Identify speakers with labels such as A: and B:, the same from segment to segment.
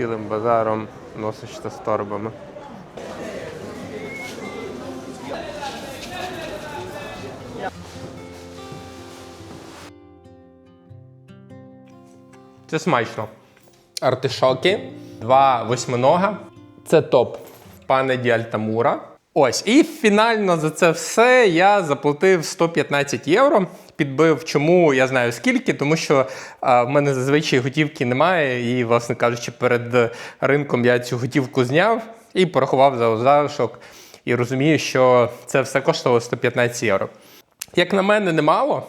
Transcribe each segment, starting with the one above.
A: цілим базаром носиш та з торбами. Це смачно. Артишоки, два восьминога. Це топ пане Діальтамура. Ось, і фінально за це все я заплатив 115 євро. Підбив, чому я знаю скільки, тому що а, в мене зазвичай готівки немає. І, власне кажучи, перед ринком я цю готівку зняв і порахував за залишок. І розумію, що це все коштувало 115 євро. Як на мене, немало,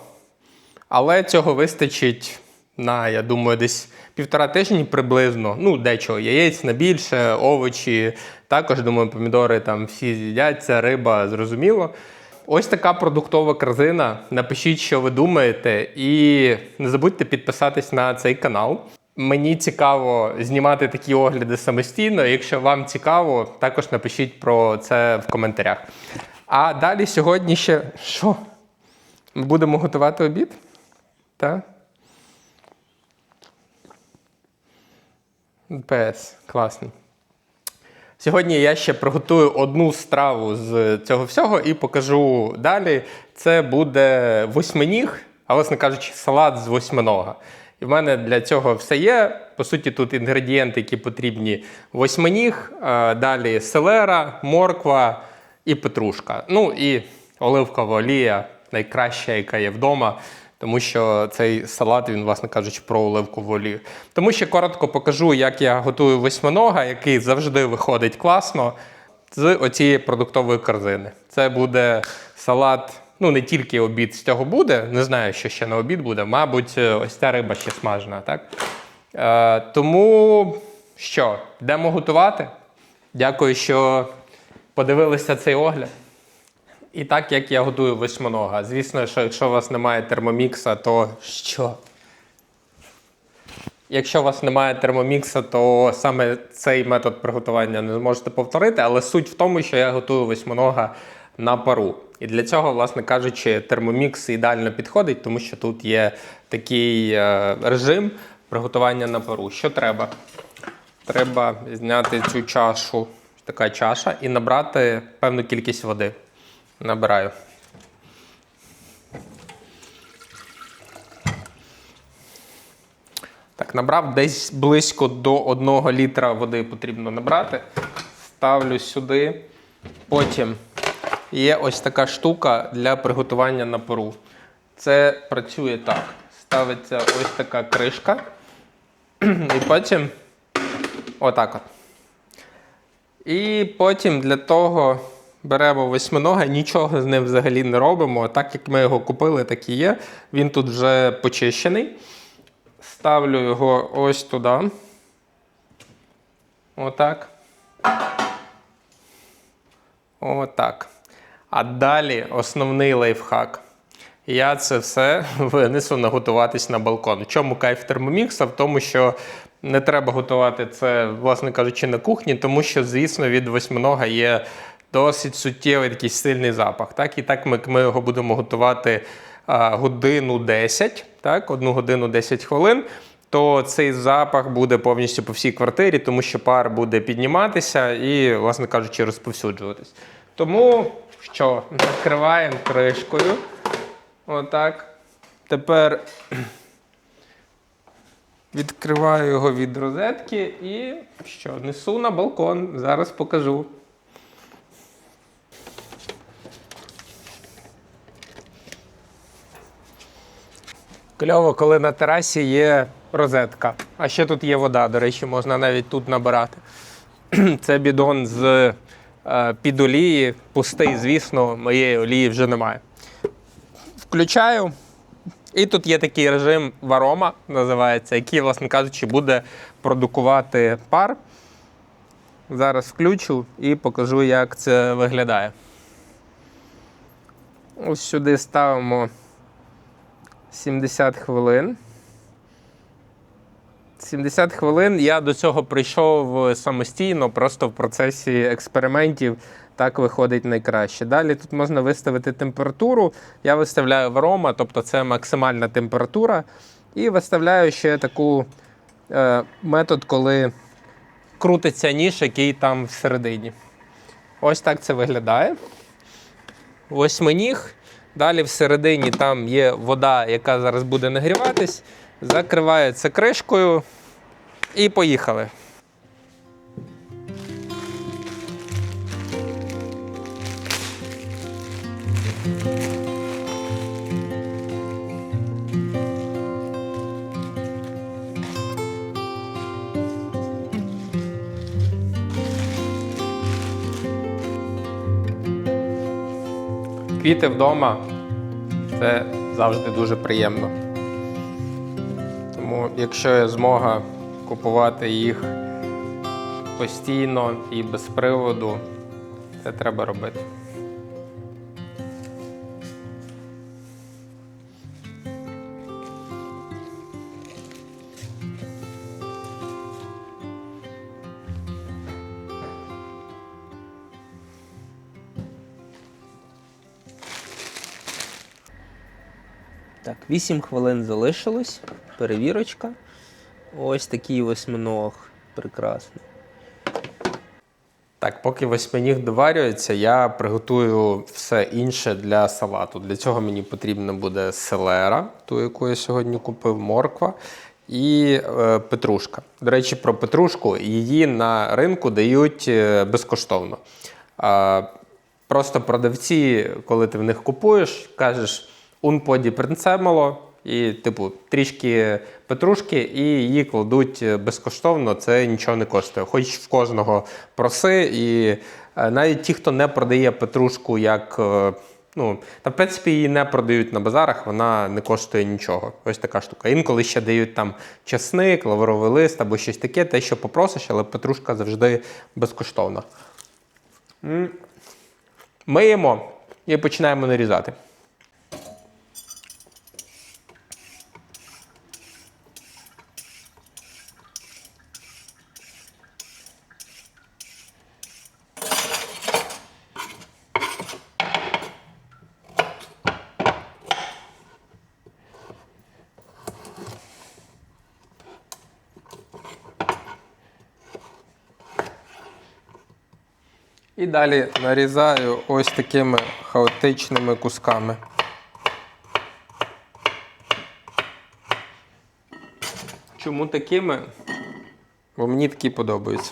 A: але цього вистачить на, я думаю, десь півтора тижні приблизно. Ну, дечого, яєць на більше, овочі. Також, думаю, помідори там всі з'їдяться, риба, зрозуміло. Ось така продуктова корзина. Напишіть, що ви думаєте, і не забудьте підписатись на цей канал. Мені цікаво знімати такі огляди самостійно. Якщо вам цікаво, також напишіть про це в коментарях. А далі сьогодні ще що? Ми будемо готувати обід? Так? ПС, класний. Сьогодні я ще приготую одну страву з цього всього і покажу далі. Це буде восьминіг, а власне кажучи, салат з восьминога. І в мене для цього все є. По суті, тут інгредієнти, які потрібні: восьминіг, далі селера, морква і петрушка. Ну і оливкова олія, найкраща, яка є вдома. Тому що цей салат, він, власне кажучи, про оливкову олію. Тому ще коротко покажу, як я готую восьминога, який завжди виходить класно з оцієї продуктової корзини. Це буде салат, ну не тільки обід з цього буде, не знаю, що ще на обід буде. Мабуть, ось ця риба ще смажена, так? Е, тому що, йдемо готувати. Дякую, що подивилися цей огляд. І так, як я готую восьминога. Звісно, що якщо у вас немає термомікса, то що? Якщо у вас немає термомікса, то саме цей метод приготування не зможете повторити, але суть в тому, що я готую восьминога на пару. І для цього, власне кажучи, термомікс ідеально підходить, тому що тут є такий е, режим приготування на пару. Що треба? Треба зняти цю чашу, така чаша, і набрати певну кількість води. Набираю. Так, набрав десь близько до 1 літра води потрібно набрати. Ставлю сюди. Потім є ось така штука для приготування на пару. Це працює так. Ставиться ось така кришка. І потім отак от. І потім для того беремо восьминога, нічого з ним взагалі не робимо. Так як ми його купили, так і є. Він тут вже почищений. Ставлю його ось туди. Отак. Отак. А далі основний лайфхак. Я це все винесу наготуватись на балкон. Чому кайф термомікса? В тому, що не треба готувати це, власне кажучи, на кухні, тому що, звісно, від восьминога є досить суттєвий такий сильний запах. Так? І так ми, ми його будемо готувати а, годину 10, так? одну годину 10 хвилин. То цей запах буде повністю по всій квартирі, тому що пар буде підніматися і, власне кажучи, розповсюджуватись. Тому що накриваємо кришкою. Отак. Тепер відкриваю його від розетки і що, несу на балкон. Зараз покажу. Кльово, коли на терасі є розетка. А ще тут є вода, до речі, можна навіть тут набирати. Це бідон з е, під олії, пустий, звісно, моєї олії вже немає. Включаю. І тут є такий режим варома, називається, який, власне кажучи, буде продукувати пар. Зараз включу і покажу, як це виглядає. Ось сюди ставимо 70 хвилин. 70 хвилин я до цього прийшов самостійно, просто в процесі експериментів так виходить найкраще. Далі тут можна виставити температуру. Я виставляю варома, тобто це максимальна температура. І виставляю ще таку е, метод, коли крутиться ніж, який там всередині. Ось так це виглядає. Восьминіг. Далі всередині там є вода, яка зараз буде нагріватись. Закривається кришкою. І поїхали. Квіти вдома це завжди дуже приємно. Тому, якщо є змога купувати їх постійно і без приводу, це треба робити. Так, 8 хвилин залишилось. Перевірочка. Ось такий восьминог. Прекрасний. Так, поки восьминіг доварюється, я приготую все інше для салату. Для цього мені потрібна буде селера, ту, яку я сьогодні купив, морква і е, петрушка. До речі, про петрушку її на ринку дають е, безкоштовно. А, Просто продавці, коли ти в них купуєш, кажеш di prezzemolo, і, типу, трішки петрушки, і її кладуть безкоштовно, це нічого не коштує. Хоч в кожного проси. І е, навіть ті, хто не продає петрушку як. е, Ну, та в принципі її не продають на базарах, вона не коштує нічого. Ось така штука. Інколи ще дають там часник, лавровий лист або щось таке, те, що попросиш, але петрушка завжди безкоштовна. Миємо і починаємо нарізати. І далі нарізаю ось такими хаотичними кусками. Чому такими? Бо мені такі подобаються.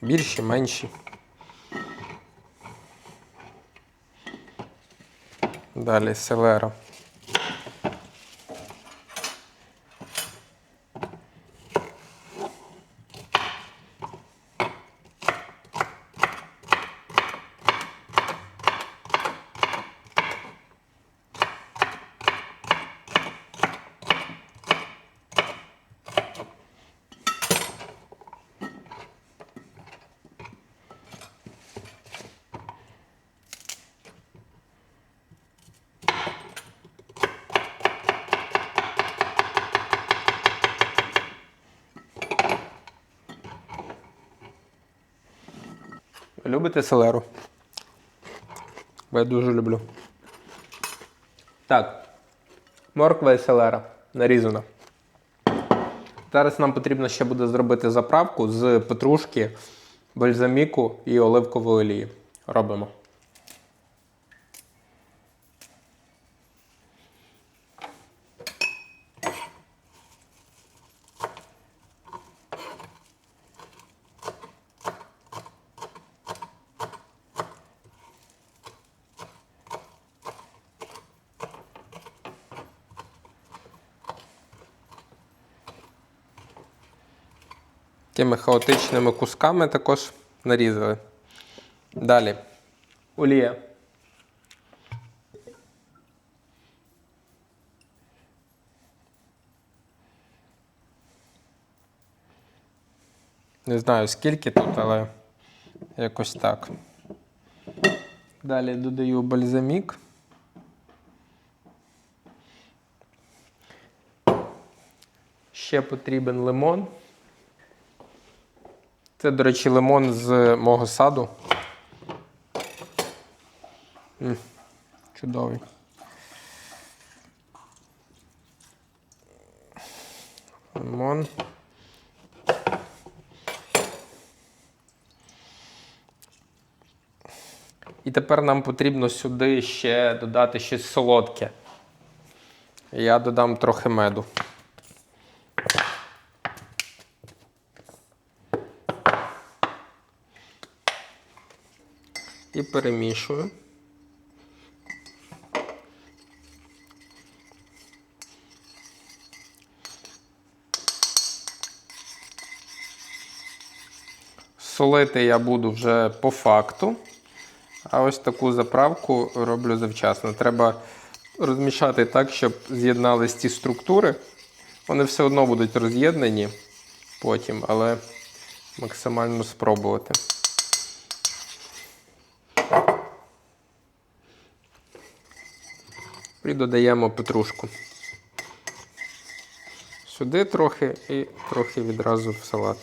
A: Більші, менші. Далі селера. Любите селеру? Бо я дуже люблю. Так. Морква і селера нарізана. Зараз нам потрібно ще буде зробити заправку з петрушки, бальзаміку і оливкової олії. Робимо. Такими хаотичними кусками також нарізали. Далі. Олія. Не знаю скільки тут, але якось так. Далі додаю бальзамік. Ще потрібен лимон. Це, до речі, лимон з мого саду. М, Чудовий. Лимон. І тепер нам потрібно сюди ще додати щось солодке. Я додам трохи меду. І перемішую. Солити я буду вже по факту. А ось таку заправку роблю завчасно. Треба розмішати так, щоб з'єднались ті структури. Вони все одно будуть роз'єднані потім, але максимально спробувати. І додаємо петрушку. Сюди трохи і трохи відразу в салат.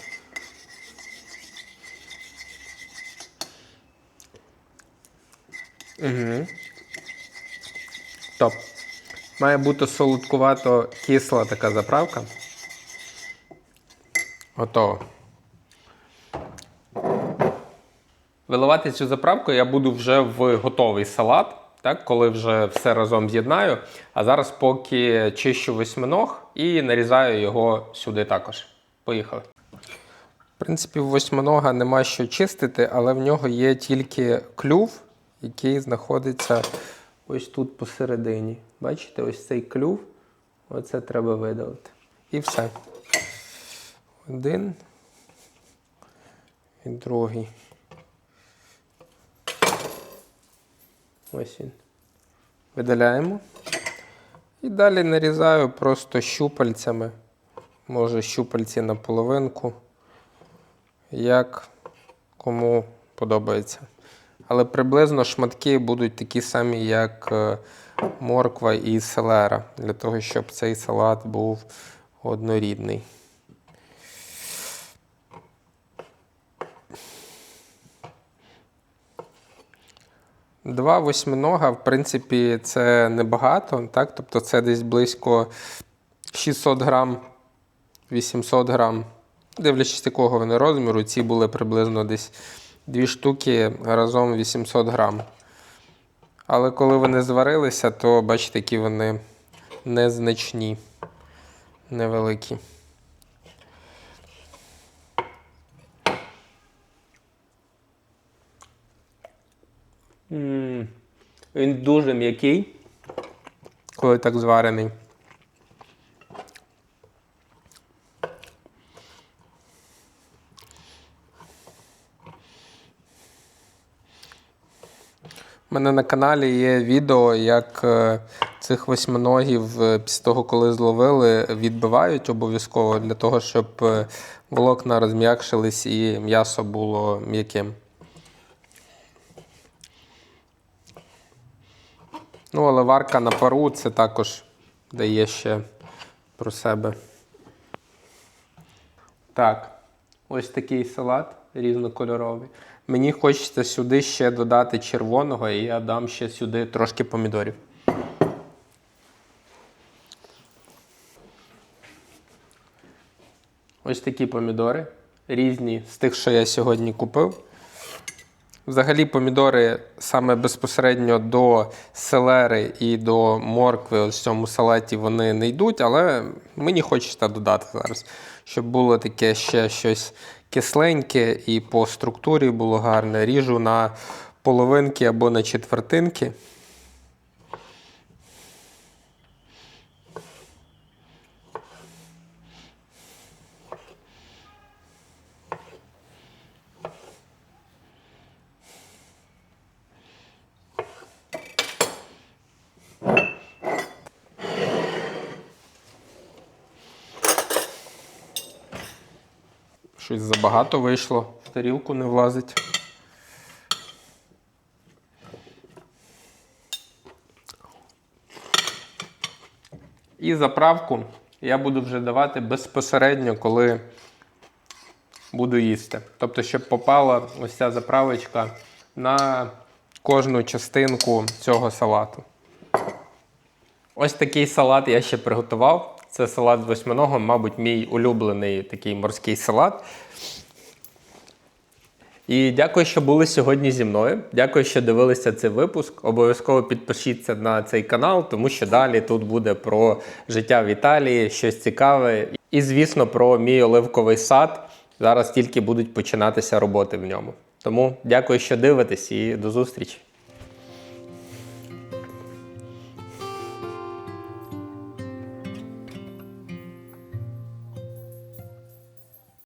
A: Угу. Топ. Має бути солодкувато кисла така заправка. Готово. Виливати цю заправку я буду вже в готовий салат, так, коли вже все разом з'єднаю. А зараз поки чищу восьминог і нарізаю його сюди також. Поїхали. В принципі, в восьминога нема що чистити, але в нього є тільки клюв, який знаходиться ось тут посередині. Бачите, ось цей клюв. Оце треба видалити. І все. Один і другий. Ось він. Видаляємо. І далі нарізаю просто щупальцями. Може щупальці на половинку. Як кому подобається. Але приблизно шматки будуть такі самі, як е, морква і селера, для того, щоб цей салат був однорідний. Два восьминога, в принципі, це небагато, так? Тобто це десь близько 600 грам, 800 грам. Дивлячись, якого вони розміру, ці були приблизно десь дві штуки разом 800 грам. Але коли вони зварилися, то бачите, які вони незначні, невеликі. Він дуже м'який, коли так зварений. У мене на каналі є відео, як е, цих восьминогів е, після того, коли зловили, відбивають обов'язково для того, щоб е, волокна розм'якшились і м'ясо було м'яким. Ну, але варка на пару це також дає ще про себе. Так, ось такий салат різнокольоровий. Мені хочеться сюди ще додати червоного, і я дам ще сюди трошки помідорів. Ось такі помідори. Різні з тих, що я сьогодні купив. Взагалі, помідори саме безпосередньо до селери і до моркви ось в цьому салаті вони не йдуть, але мені хочеться додати зараз, щоб було таке ще щось кисленьке і по структурі було гарне. Ріжу на половинки або на четвертинки. Щось забагато вийшло, в тарілку не влазить. І заправку я буду вже давати безпосередньо, коли буду їсти. Тобто, щоб попала ось ця заправочка на кожну частинку цього салату. Ось такий салат я ще приготував. Це салат з восьминогом, мабуть, мій улюблений такий морський салат. І дякую, що були сьогодні зі мною. Дякую, що дивилися цей випуск. Обов'язково підпишіться на цей канал, тому що далі тут буде про життя в Італії, щось цікаве. І, звісно, про мій оливковий сад. Зараз тільки будуть починатися роботи в ньому. Тому дякую, що дивитесь, і до зустрічі.